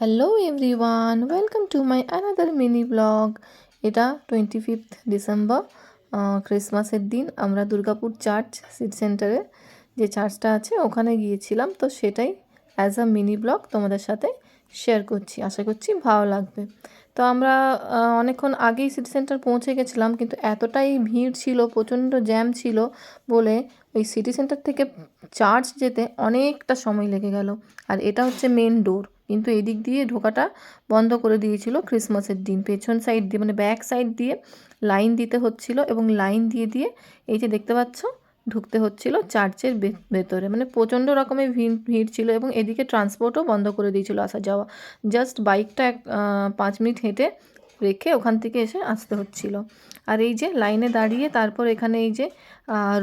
Hello everyone welcome to my another mini blog এটা twenty fifth December ক্রিসমাসের দিন। আমরা দুর্গাপুর চার্চ সিটি সেন্টারে যে চার্চটা আছে, ওখানে গিয়েছিলাম। তো সেটাই অ্যাজ আ মিনি ব্লগ তোমাদের সাথে শেয়ার করছি। আশা করছি ভালো লাগবে। তো আমরা অনেকক্ষণ আগেই সিটি সেন্টার পৌঁছে গেছিলাম, কিন্তু এতটাই ভিড় ছিল, প্রচণ্ড জ্যাম ছিল বলে ওই সিটি সেন্টার থেকে চার্চ যেতে অনেকটা সময় লেগে গেল। আর এটা হচ্ছে মেন ডোর কিন্তু এদিক দিয়ে ঢোকাটা বন্ধ করে দিয়েছিল ক্রিসমাসের দিন। পেছন সাইড দিয়ে মানে ব্যাক সাইড দিয়ে লাইন দিতে হচ্ছিল এবং লাইন দিয়ে দিয়ে এই যে দেখতে পাচ্ছ, ঢুকতে হচ্ছিল চার্চের ভেতরে। মানে প্রচণ্ড রকমের ভিড় ভিড় ছিল এবং এদিকে ট্রান্সপোর্টও বন্ধ করে দিয়েছিল আসা যাওয়া। জাস্ট বাইকটা এক পাঁচ মিনিট হেঁটে রেখে ওখান থেকে এসে আসতে হচ্ছিল। আর এই যে লাইনে দাঁড়িয়ে তারপর এখানে এই যে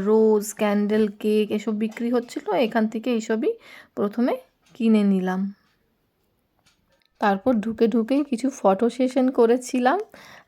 রোজ ক্যান্ডেল কেক এসব বিক্রি হচ্ছিল। এখান থেকে এইসবই প্রথমে কিনে নিলাম। তারপর ঢুকে ঢুকেই কিছু ফটো সেশন করেছিলাম।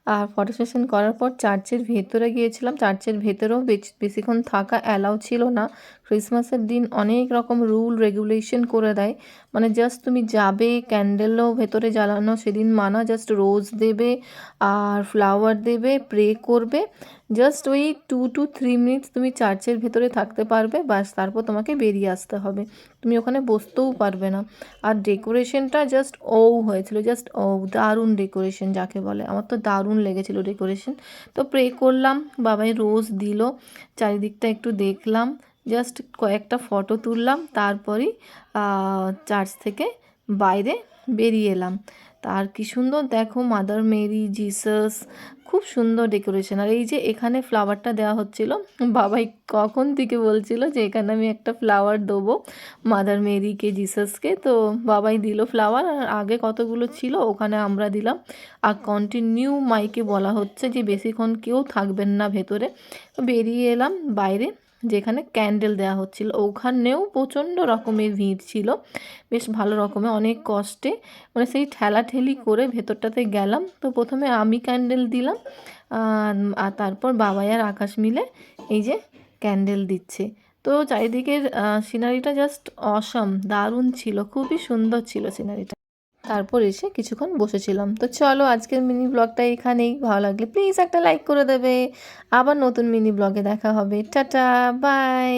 আর ফটো সেশন করার পর চার্চের ভেতরে গিয়েছিলাম। চার্চের ভেতরেও বেশ- বেশিক্ষণ থাকা অ্যালাউ ছিল না। ক্রিসমাসের দিন অনেক রকম রুল রেগুলেশন করে দেয়। মানে জাস্ট তুমি যাবে ক্যান্ডেলও ভেতরে জ্বালানো সেদিন মানা জাস্ট রোজ দেবে আর ফ্লাওয়ার দেবে প্রে করবে। জাস্ট ওই টু টু থ্রি মিনিটস তুমি চার্চের ভেতরে থাকতে পারবে বাস তারপর তোমাকে বেরিয়ে আসতে হবে। তুমি ওখানে বসতেও পারবে না। আর ডেকোরেশনটা জাস্ট ও হয়েছিল জাস্ট ও দারুণ ডেকোরেশন যাকে বলে। আমার তো দারুণ লেগেছিল ডেকোরেশন। তো প্রে করলাম, বাবাই রোজ দিল, চারিদিকটা একটু দেখলাম, জাস্ট কয়েকটা ফটো তুললাম, তারপরই চার্চ থেকে বাইরে বেরিয়ে এলাম। তার কি সুন্দর, দেখো মাদার মেরি জিসাস খুব সুন্দর ডেকোরেশন আর এই যে এখানে ফ্লাওয়ারটা দেওয়া হচ্ছিল, বাবাই কখন থেকে বলছিল যে এখানে আমি একটা ফ্লাওয়ার দেবো মাদার মেরিকে জিসাসকে তো বাবাই দিল ফ্লাওয়ার আর আগে কতগুলো ছিল ওখানে আমরা দিলাম। আর কন্টিনিউ মাইকে বলা হচ্ছে যে বেশিক্ষণ কেউ থাকবেন না ভেতরে। বেরিয়ে এলাম বাইরে। যেখানে ক্যান্ডেল দেওয়া হচ্ছিল। ওখানেও প্রচণ্ড রকমের ভিড় ছিল। বেশ ভালো রকমের অনেক কষ্টে। মানে সেই ঠেলাঠেলি করে ভেতরটাতে গেলাম। তো প্রথমে আমি ক্যান্ডেল দিলাম আর তারপর বাবাই আর আকাশ মিলে এই যে ক্যান্ডেল দিচ্ছে। তো চারিদিকের সিনারিটা জাস্ট অসম দারুণ ছিল, খুবই সুন্দর ছিল সিনারিটা তারপর এসে কিছুক্ষণ বসেছিলাম। তো চলো আজকের মিনি ব্লগটা এখানেই। ভালো লাগলে প্লিজ একটা লাইক করে দেবে। আবার নতুন মিনি ব্লগে দেখা হবে। Tata bye